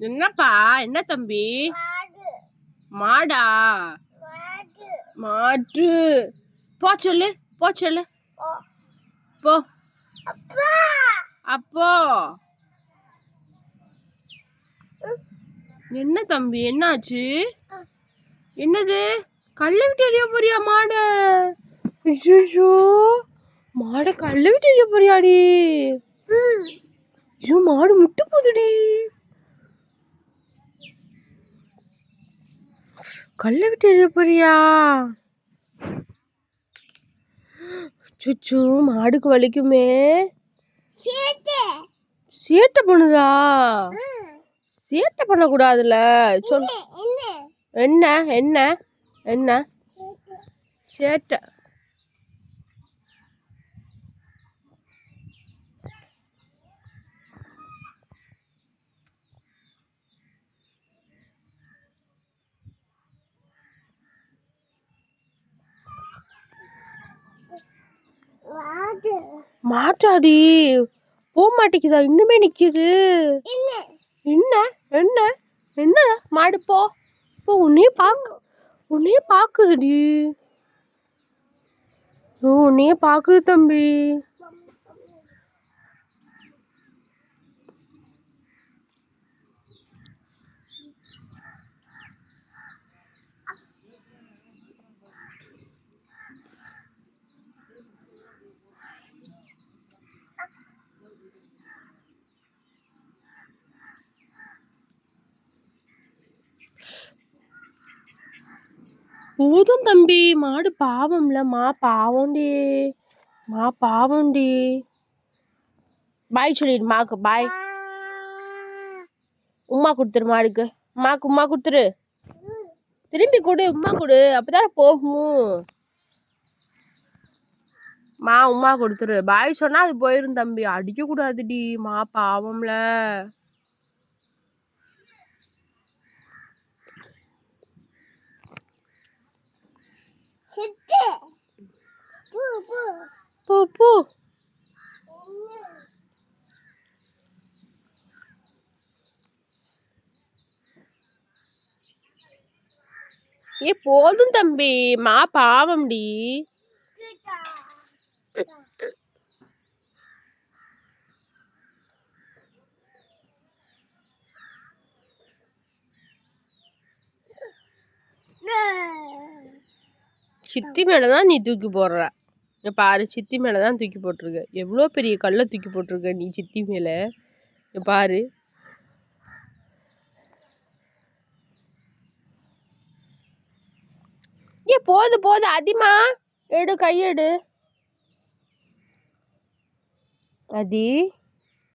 என்னப்பா? என்ன தம்பி? மாடா? மாட்டு. போ சொல்லு போ சொல்லு. போ. அப்பா. அப்போ என்ன தம்பி என்னாச்சு? என்னது? கள்ள விட்டு எறிய போறியா மாடு? ஐயோ மாடை கல்ல விட்டு எறிய போறியாடி? ஐயோ மாடு முட்டு போதுடி. கல்ல விட்டு எறிய போறியா சுச்சு மாடுக்கு வலிக்குமே. சேட்டு. பண்ணுதா? சேட்டை பண்ணக்கூடாதுல்ல. சொல். என்ன என்ன? என்ன சேட்டை மாடு மாட்டாடி. போக மாட்டேங்குதா இன்னுமே நிக்குது. என்ன? என்ன? என்ன? மாடு போ. போ உன்னையே பார்க்க உன்னையே பார்க்குதுடி ஓ உன்னையே பார்க்குது தம்பி. போதும் தம்பி. மாடு பாவம்ல. மா பாவம்டி மா பாவம்டி பாய் சொல்லிடு மாக்கு. பாய் உம்மா கொடுத்துரு மாடுக்கு. மாக்கு உம்மா கொடுத்துரு. திரும்பி கொடு உம்மா கொடு. அப்பதானே போகும். மா உம்மா கொடுத்துரு. பாய் சொன்னா அது போயிரும் தம்பி. அடிக்க கூடாதுடி மா பாவம்ல. பூ பூ. ஏ போதும் தம்பி. மா பாவம்டி. கிட்டா சித்தி மேலே தான் நீ தூக்கி போடுற. பாரு சித்தி மேலே தான் தூக்கி போட்டிருக்க. எவ்வளோ பெரிய கல்லை தூக்கி போட்டிருக்க நீ சித்தி மேலே? பாரு. ஏ போது போது அதிமா. எடு கையெடு. அதி.